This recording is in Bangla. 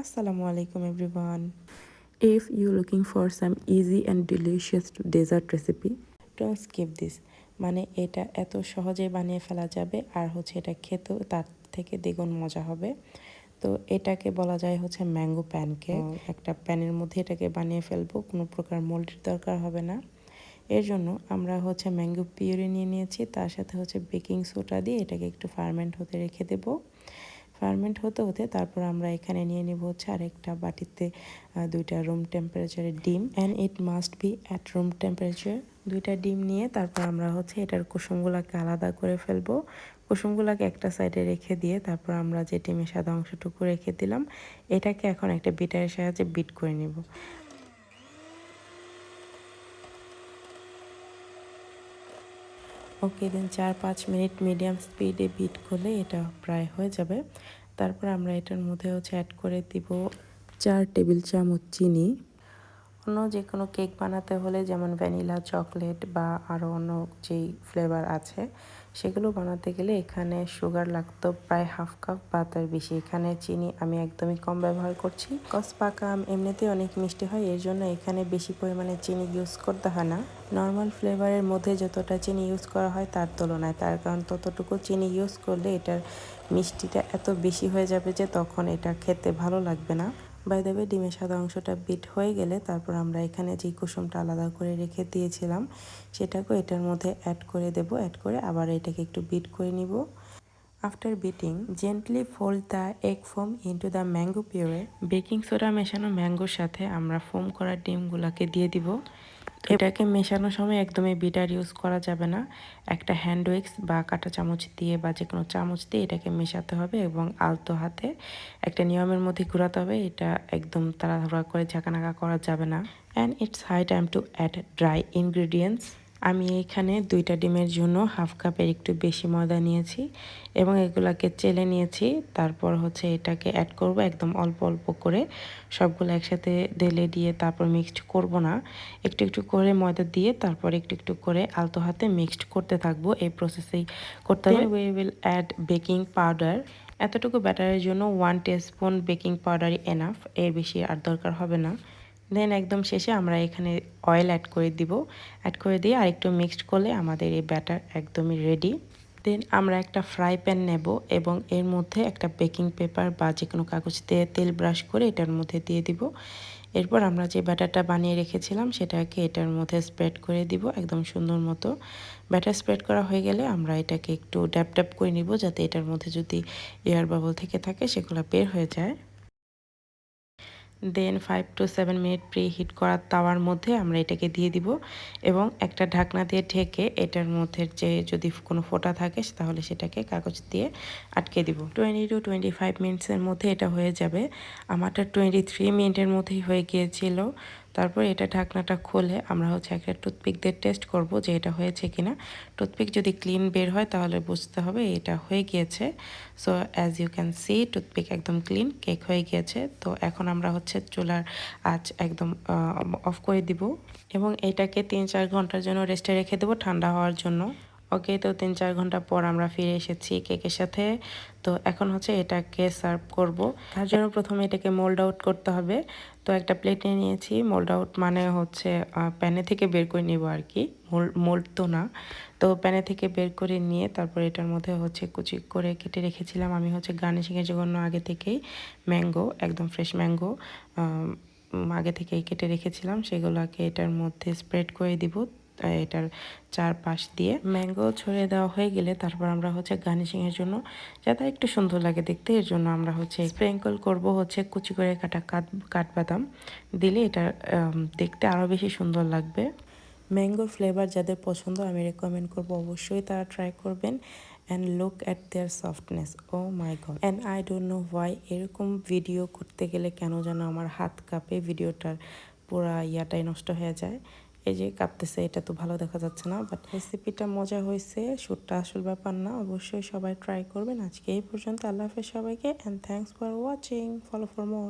Assalamu alaikum everyone. If you're looking for some easy and delicious dessert recipe don't skip this মানে এটা এত সহজে বানিয়ে ফেলা যাবে আর হচ্ছে এটা খেতেও তার থেকে দ্বিগুণ মজা হবে। তো এটাকে বলা যায় হচ্ছে ম্যাঙ্গো প্যানকেক একটা প্যানের মধ্যে এটাকে বানিয়ে ফেলব কোনো প্রকার মোল্ডের দরকার হবে না। এর জন্য আমরা হচ্ছে ম্যাঙ্গো পিউরি নিয়ে নিয়েছি তার সাথে হচ্ছে বেকিং সোডা দিয়ে এটাকে একটু ফার্মেন্ট হতে রেখে দেবো। ফার্মেন্ট হতে হতে তারপর আমরা এখানে নিয়ে নেব হচ্ছে আরেকটা বাটিতে দুইটা রুম টেম্পারেচারের ডিম and it must be at room temperature দুইটা ডিম নিয়ে তারপর আমরা হচ্ছে এটার কুসুমগুলোকে আলাদা করে ফেলব। কুসুমগুলোকে একটা সাইডে রেখে দিয়ে তারপর আমরা যে ডিমের সাদা অংশটুকু রেখে দিলাম, এটাকে এখন একটা বিটারের সাহায্যে বিট করে নিব। ওকে দেন চার পাঁচ মিনিট মিডিয়াম স্পিডে বিট করলে এটা প্রায় হয়ে যাবে। তারপর আমরা এটার মধ্যে হচ্ছে অ্যাড করে দিব চার টেবিল চামচ চিনি। অন্য যে কোনো কেক বানাতে হলে যেমন ভ্যানিলা, চকলেট বা আরও অন্য যেই ফ্লেভার আছে, সেগুলো বানাতে গেলে এখানে সুগার লাগতো প্রায় হাফ কাপ বা তার বেশি। এখানে চিনি আমি একদমই কম ব্যবহার করছি। কস পাকা এমনিতেই অনেক মিষ্টি হয়, এর জন্য এখানে বেশি পরিমাণে চিনি ইউজ করতে হয় না। নর্মাল ফ্লেভারের মধ্যে যতটা চিনি ইউজ করা হয় তার তুলনায়, তার কারণ ততটুকু চিনি ইউজ করলে এটার মিষ্টিটা এত বেশি হয়ে যাবে যে তখন এটা খেতে ভালো লাগবে না। বাই দেবে ডিমের সাদা অংশটা বিট হয়ে গেলে তারপর আমরা এখানে যে কুসুমটা আলাদা করে রেখে দিয়েছিলাম সেটাকে এটার মধ্যে অ্যাড করে দেব। অ্যাড করে আবার এটাকে একটু বিট করে নিব। After beating gently fold the egg foam into the mango puree baking soda মেশানো ম্যাঙ্গোর সাথে আমরা ফোম করা ডিমগুলোকে দিয়ে দিব। এটাকে মেশানোর সময় একদমই বিটার ইউজ করা যাবে না। একটা হ্যান্ড উইক্স বা কাঁটা চামচ দিয়ে বা যে কোনো চামচ দিয়ে এটাকে মেশাতে হবে এবং আলতো হাতে একটা নিয়মের মধ্যে ঘুরাতে হবে। এটা একদম তাড়াহুড়া করে ঝাঁকানাকা করা যাবে না। And it's high time to add dry ingredients আমি এখানে দুইটা ডিমের জন্য হাফ কাপের একটু বেশি ময়দা নিয়েছি এবং এগুলাকে চেলে নিয়েছি। তারপর হচ্ছে এটাকে অ্যাড করব একদম অল্প অল্প করে। সবগুলো একসাথে ঢেলে দিয়ে তারপর মিক্সড করব না। একটু একটু করে ময়দা দিয়ে তারপর একটু একটু করে আলতো হাতে মিক্সড করতে থাকব। এই প্রসেসেই করতে হবে we will add baking powder এতটুকু ব্যাটারের জন্য ওয়ান টেস্পুন বেকিং পাউডারই এনাফ এর বেশি আর দরকার হবে না। দেন একদম শেষে আমরা এখানে অয়েল অ্যাড করে দিব। অ্যাড করে দিয়ে আরেকটু মিক্সড করলে আমাদের এই ব্যাটার একদমই রেডি দেন আমরা একটা ফ্রাই প্যান নেব এবং এর মধ্যে একটা বেকিং পেপার বা যে কোনো কাগজ দিয়ে তেল ব্রাশ করে এটার মধ্যে দিয়ে দিব। এরপর আমরা যে ব্যাটারটা বানিয়ে রেখেছিলাম সেটাকে এটার মধ্যে স্প্রেড করে দিব একদম সুন্দর মতো। ব্যাটার স্প্রেড করা হয়ে গেলে আমরা এটাকে একটু ড্যাপ ড্যাপ করে নিব যাতে এটার মধ্যে যদি এয়ার বাবল থেকে থাকে সেগুলো বের হয়ে যায়। Then five to seven minute preheat করার তাওয়ার মধ্যে আমরা এটাকে দিয়ে দিব এবং একটা ঢাকনা দিয়ে ঢেকে এটার মধ্যে যে যদি কোনো ফোটা থাকে তাহলে সেটাকে কাগজ দিয়ে আটকে দিব। টোয়েন্টি টু টোয়েন্টি ফাইভ মিনিটসের মধ্যে এটা হয়ে যাবে। আমারটা টোয়েন্টি থ্রি মিনিটের মধ্যেই হয়ে গিয়েছিল। তারপর এটা ঢাকনাটা খুলে আমরা হচ্ছে একটা টুথপিক দিয়ে টেস্ট করব যে এটা হয়েছে কিনা। টুথপিক যদি ক্লিন বের হয় তাহলে বুঝতে হবে এটা হয়ে গিয়েছে। So as you can see toothpick একদম ক্লিন কেক হয়ে গিয়েছে। তো এখন আমরা হচ্ছে চুলার আঁচ একদম অফ করে দিব। এবং এটাকে তিন চার ঘণ্টার জন্য রেস্টে রেখে দেবো ঠান্ডা হওয়ার জন্য। ওকে তো তিন চার ঘণ্টা পর আমরা ফিরে এসেছি কেকের সাথে। তো এখন হচ্ছে এটাকে সার্ভ করব। তার জন্য প্রথমে এটাকে মোল্ড আউট করতে হবে। তো একটা প্লেটে নিয়েছি। মোল্ড আউট মানে হচ্ছে প্যানে থেকে বের করে নেব আর কি মোল্ড তো না। তো প্যানে থেকে বের করে নিয়ে তারপর এটার মধ্যে হচ্ছে কুচি করে কেটে রেখেছিলাম। আমি হচ্ছে গার্নিশিংয়ের জন্য আগে থেকেই ম্যাঙ্গো, একদম ফ্রেশ ম্যাঙ্গো আগে থেকেই কেটে রেখেছিলাম। সেগুলোকে এটার মধ্যে স্প্রেড করে দিব। এটার চারপাশ দিয়ে। ম্যাঙ্গো ছড়িয়ে দেওয়া হয়ে গেলে তারপর আমরা হচ্ছে গার্নিশিংয়ের জন্য যাতে একটু সুন্দর লাগে দেখতে এর জন্য আমরা হচ্ছে স্প্রিঙ্কল করব হচ্ছে কুচি করে কাটা কাঠ কাঠবাদাম। দিলে এটা দেখতে আরও বেশি সুন্দর লাগবে। ম্যাঙ্গোর ফ্লেভার যাদের পছন্দ আমি রেকমেন্ড করব অবশ্যই তারা ট্রাই করবেন and look at their softness oh my god and I don't know why এরকম ভিডিও করতে গেলে কেন যেন আমার হাত কাঁপে ভিডিওটার পুরা ইয়াটাই নষ্ট হয়ে যায়। এই যে কাঁপতেছে, এটা তো ভালো দেখা যাচ্ছে না বাট রেসিপিটা মজা হয়েছে সুরটা আসল ব্যাপার না, অবশ্যই সবাই ট্রাই করবেন। আজকে এই পর্যন্ত, আল্লাহ হাফেজ সবাইকে and thanks for watching follow for more